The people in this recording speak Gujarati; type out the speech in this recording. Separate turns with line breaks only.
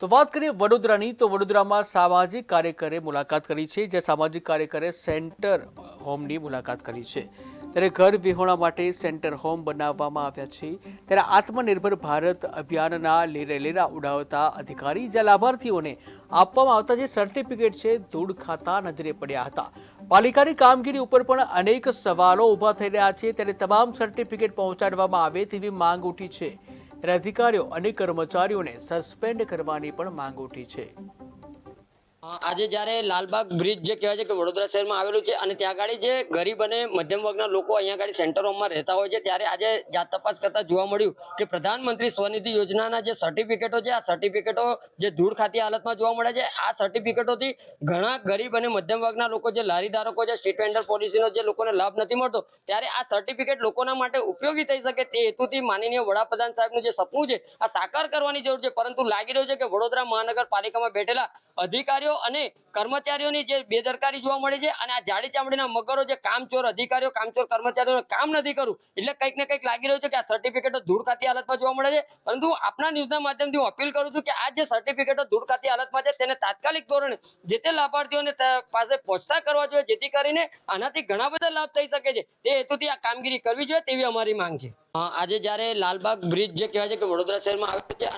તો વાત કરીએ વડોદરાની, તો વડોદરામાં સામાજિક કાર્યકરે મુલાકાત કરી છે જે સામાજિક કાર્યકરે સેન્ટર હોમની મુલાકાત કરી છે. ત્યારે ઘર વિહોણા માટે સેન્ટર હોમ બનાવવામાં આવ્યા છે. ત્યારે આત્મનિર્ભર ભારત અભિયાનના લેરે લેરા ઉડાવતા અધિકારી, જ્યાં લાભાર્થીઓને આપવામાં આવતા જે સર્ટિફિકેટ છે, ધૂળ ખાતા નજરે પડ્યા હતા. પાલિકાની કામગીરી ઉપર પણ અનેક સવાલો ઊભા થઈ રહ્યા છે. ત્યારે તમામ સર્ટિફિકેટ પહોંચાડવામાં આવે તેવી માંગ ઉઠી છે. ત્યારે અધિકારીઓ અને કર્મચારીઓને સસ્પેન્ડ કરવાની પણ માંગ ઉઠી છે.
આજે જ્યારે લાલબાગ બ્રિજ જે કહેવાય છે કે વડોદરા શહેરમાં આવેલું છે અને ત્યાં આગળ જે ગરીબ અને મધ્યમ વર્ગના લોકો અહીંયા આગળ સેન્ટર હોમમાં રહેતા હોય છે, ત્યારે આજે જાત તપાસ કરતા જોવા મળ્યું કે પ્રધાનમંત્રી સ્વનિધિ યોજનાના જે સર્ટિફિકેટો છે, આ સર્ટિફિકેટો જે ધૂળ ખાતી હાલતમાં જોવા મળે છે, આ સર્ટિફિકેટોથી ઘણા ગરીબ અને મધ્યમ વર્ગના લોકો જે લારી ધારકો છે સ્ટ્રીટ વેન્ડર પોલિસીનો જે લોકોને લાભ નથી મળતો, ત્યારે આ સર્ટિફિકેટ લોકોના માટે ઉપયોગી થઈ શકે તે હેતુથી માનનીય વડાપ્રધાન સાહેબનું જે સપનું છે, આ સાકાર કરવાની જરૂર છે, પરંતુ લાગી રહ્યું છે કે વડોદરા મહાનગરપાલિકામાં બેઠેલા અધિકારીઓ અને કર્મચારીઓની જે બેદરકારી જોવા મળે છે અને આ જાડી ચામડીના મગરો જે કામચોર અધિકારીઓ, કામચોર કર્મચારીઓ કામ નથી કરવું એટલે કંઈક ને કંઈક લાગી રહ્યું છે કે આ સર્ટિફિકેટો ધૂળ ખાતી હાલતમાં જોવા મળે છે. પરંતુ આપના ન્યૂઝના માધ્યમથી હું અપીલ કરું છું કે આ જે સર્ટિફિકેટો ધૂળ ખાતી હાલતમાં છે તેને તાત્કાલિક ધોરણે જે તે લાભાર્થીઓને પાસે પહોંચતા કરવા જોઈએ, જેથી કરીને આનાથી ઘણા બધા લાભ થઈ શકે છે. તે હેતુથી આ કામગીરી કરવી જોઈએ તેવી અમારી માંગ છે. આજે જ્યારે લાલબાગ બ્રિજ જે કહેવાય છે કે વડોદરા શહેરમાં આવેલું છે